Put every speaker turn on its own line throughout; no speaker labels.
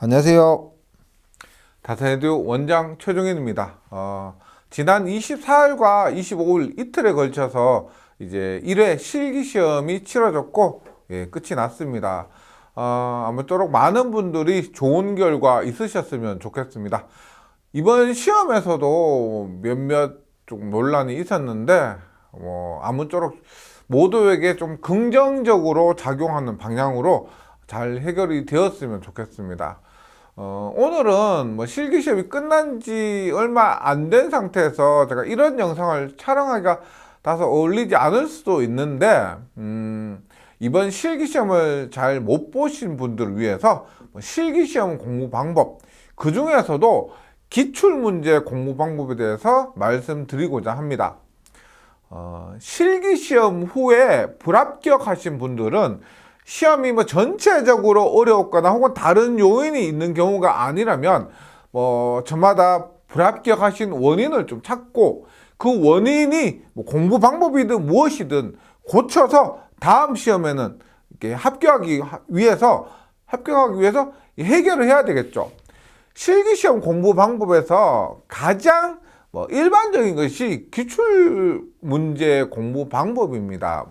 안녕하세요. 다산에듀 원장 최종현입니다. 어, 지난 24일과 25일 이틀에 걸쳐서 이제 1회 실기 시험이 치러졌고 예, 끝이 났습니다. 어, 아무쪼록 많은 분들이 좋은 결과 있으셨으면 좋겠습니다. 이번 시험에서도 몇몇 좀 논란이 있었는데 뭐 아무쪼록 모두에게 좀 긍정적으로 작용하는 방향으로 잘 해결이 되었으면 좋겠습니다. 어, 오늘은 뭐 실기 시험이 끝난 지 얼마 안 된 상태에서 제가 이런 영상을 촬영하기가 다소 어울리지 않을 수도 있는데, 음, 이번 실기 시험을 잘 못 보신 분들을 위해서 뭐 실기 시험 공부 방법, 그 중에서도 기출 문제 공부 방법에 대해서 말씀드리고자 합니다. 어, 실기 시험 후에 불합격하신 분들은 시험이 뭐 전체적으로 어려웠거나 혹은 다른 요인이 있는 경우가 아니라면 뭐 저마다 불합격하신 원인을 좀 찾고 그 원인이 뭐 공부 방법이든 무엇이든 고쳐서 다음 시험에는 이렇게 합격하기 위해서 합격하기 위해서 해결을 해야 되겠죠. 실기 시험 공부 방법에서 가장 뭐 일반적인 것이 기출 문제 공부 방법입니다.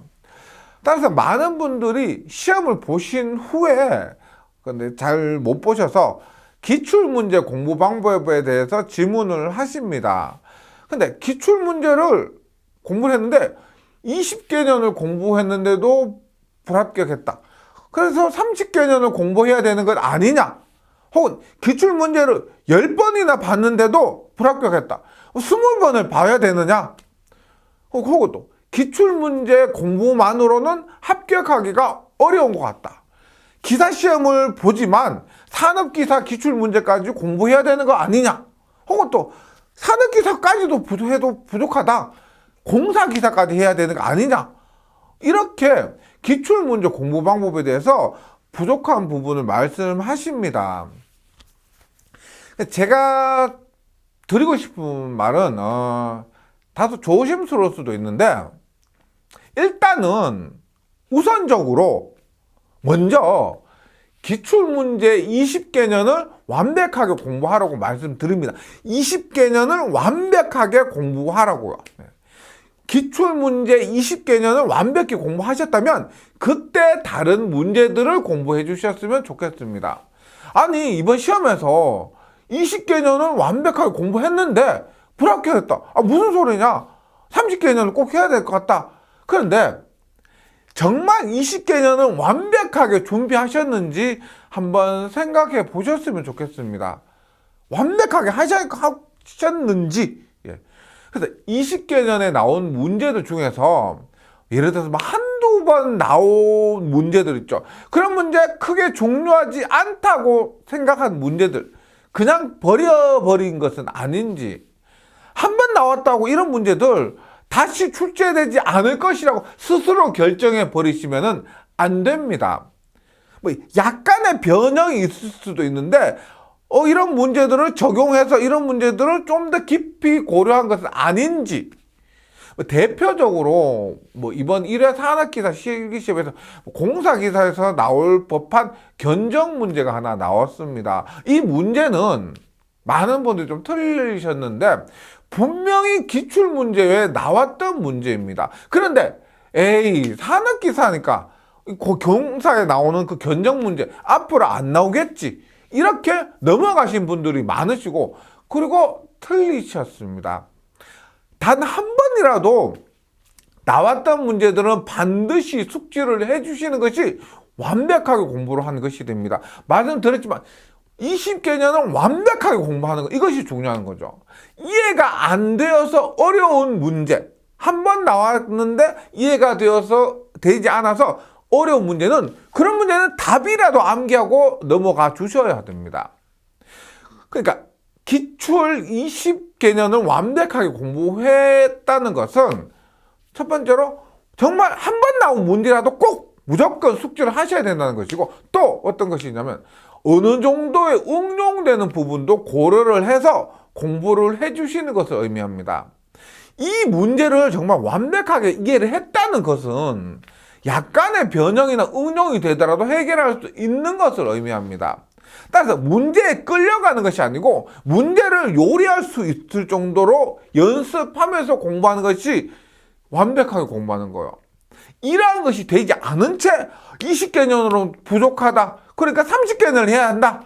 따라서 많은 분들이 시험을 보신 후에 근데 잘 못 보셔서 기출 문제 공부 방법에 대해서 질문을 하십니다. 근데 기출 문제를 공부를 했는데 20개년을 공부했는데도 불합격했다. 그래서 30개년을 공부해야 되는 것 아니냐? 혹은 기출 문제를 10번이나 봤는데도 불합격했다. 20번을 봐야 되느냐? 혹은 또 기출 문제 공부만으로는 합격하기가 어려운 것 같다. 기사 시험을 보지만 산업기사 기출 문제까지 공부해야 되는 거 아니냐? 혹은 또 산업기사까지도 해도 부족하다. 공사기사까지 해야 되는 거 아니냐? 이렇게 기출 문제 공부 방법에 대해서 부족한 부분을 말씀하십니다. 제가 드리고 싶은 말은 어, 다소 조심스러울 수도 있는데 일단은 우선적으로 먼저 기출문제 20개년을 완벽하게 공부하라고 말씀드립니다. 20개년을 완벽하게 공부하라고요. 네. 기출문제 20개년을 완벽히 공부하셨다면 그때 다른 문제들을 공부해 주셨으면 좋겠습니다. 아니 이번 시험에서 20개년을 완벽하게 공부했는데 불합격했다. 아 무슨 소리냐? 30개년을 꼭 해야 될 것 같다. 그런데 정말 20개년은 완벽하게 준비하셨는지 한번 생각해 보셨으면 좋겠습니다. 완벽하게 하셨는지. 예. 그래서 20개년에 나온 문제들 중에서 예를 들어서 뭐 한두 번 나온 문제들 있죠. 그런 문제 크게 중요하지 않다고 생각한 문제들. 그냥 버려버린 것은 아닌지. 한 번 나왔다고 이런 문제들 다시 출제되지 않을 것이라고 스스로 결정해 버리시면은 안 됩니다. 뭐 약간의 변형이 있을 수도 있는데 어 이런 문제들을 적용해서 이런 문제들을 좀 더 깊이 고려한 것은 아닌지 뭐 대표적으로 뭐 이번 1회 산업기사 실기시험에서 공사기사에서 나올 법한 견적 문제가 하나 나왔습니다. 이 문제는 많은 분들이 좀 틀리셨는데 분명히 기출 문제에 나왔던 문제입니다. 그런데 에이 산업기사니까 그 경사에 나오는 그 견적 문제 앞으로 안 나오겠지 이렇게 넘어가신 분들이 많으시고 그리고 틀리셨습니다. 단 한 번이라도 나왔던 문제들은 반드시 숙지를 해주시는 것이 완벽하게 공부를 하는 것이 됩니다. 말씀드렸지만 20개년은 완벽하게 공부하는 것 이것이 중요한 거죠. 이해가 안 되어서 어려운 문제 한 번 나왔는데 이해가 되어서 되지 않아서 어려운 문제는 그런 문제는 답이라도 암기하고 넘어가 주셔야 됩니다. 그러니까 기출 20개년을 완벽하게 공부했다는 것은 첫 번째로 정말 한 번 나온 문제라도 꼭 무조건 숙지를 하셔야 된다는 것이고 또 어떤 것이냐면 어느 정도의 응용되는 부분도 고려를 해서 공부를 해 주시는 것을 의미합니다. 이 문제를 정말 완벽하게 이해를 했다는 것은 약간의 변형이나 응용이 되더라도 해결할 수 있는 것을 의미합니다. 따라서 문제에 끌려가는 것이 아니고 문제를 요리할 수 있을 정도로 연습하면서 공부하는 것이 완벽하게 공부하는 거예요. 이러한 것이 되지 않은 채 20개년으로 부족하다. 그러니까 30개년을 해야 한다.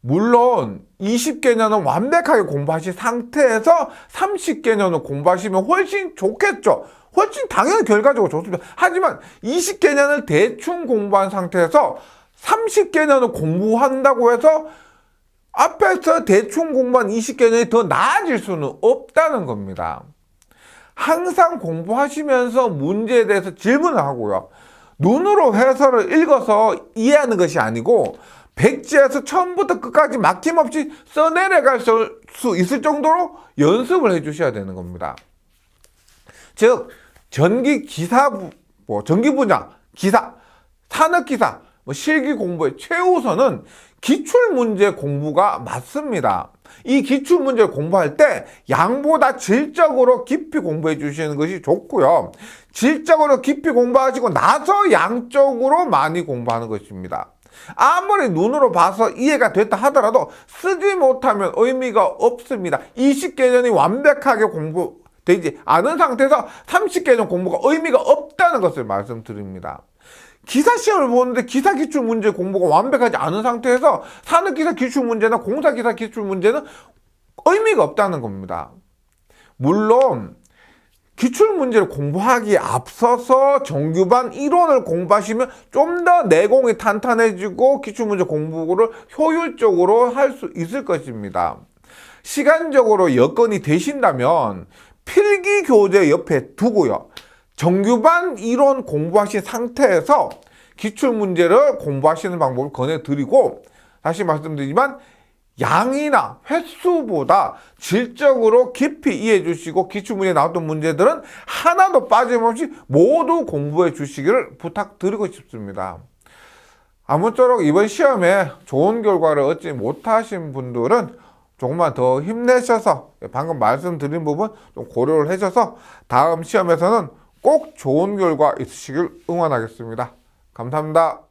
물론 20개년은 완벽하게 공부하신 상태에서 30개년을 공부하시면 훨씬 좋겠죠. 훨씬 당연히 결과적으로 좋습니다. 하지만 20개년을 대충 공부한 상태에서 30개년을 공부한다고 해서 앞에서 대충 공부한 20개년이 더 나아질 수는 없다는 겁니다. 항상 공부하시면서 문제에 대해서 질문을 하고요. 눈으로 해설을 읽어서 이해하는 것이 아니고 백지에서 처음부터 끝까지 막힘없이 써내려갈 수 있을 정도로 연습을 해 주셔야 되는 겁니다. 즉 전기 기사 부- 뭐 전기 분야 기사 산업 기사 뭐 실기 공부의 최우선은 기출 문제 공부가 맞습니다. 이 기출 문제 공부할 때 양보다 질적으로 깊이 공부해 주시는 것이 좋고요. 질적으로 깊이 공부하시고 나서 양적으로 많이 공부하는 것입니다. 아무리 눈으로 봐서 이해가 됐다 하더라도 쓰지 못하면 의미가 없습니다. 20개년이 완벽하게 공부 되지 않은 상태에서 30개년 공부가 의미가 없다는 것을 말씀드립니다. 기사 시험을 보는데 기사 기출 문제 공부가 완벽하지 않은 상태에서 산업 기사 기출 문제나 공사 기사 기출 문제는 의미가 없다는 겁니다. 물론 기출 문제를 공부하기에 앞서서 정규반 이론을 공부하시면 좀 더 내공이 탄탄해지고 기출 문제 공부를 효율적으로 할 수 있을 것입니다. 시간적으로 여건이 되신다면 필기 교재 옆에 두고요. 정규반 이론 공부하신 상태에서 기출 문제를 공부하시는 방법을 권해드리고 다시 말씀드리지만 양이나 횟수보다 질적으로 깊이 이해해 주시고 기출문제에 나왔던 문제들은 하나도 빠짐없이 모두 공부해 주시기를 부탁드리고 싶습니다. 아무쪼록 이번 시험에 좋은 결과를 얻지 못하신 분들은 조금만 더 힘내셔서 방금 말씀드린 부분 좀 고려를 해셔서 다음 시험에서는 꼭 좋은 결과 있으시길 응원하겠습니다. 감사합니다.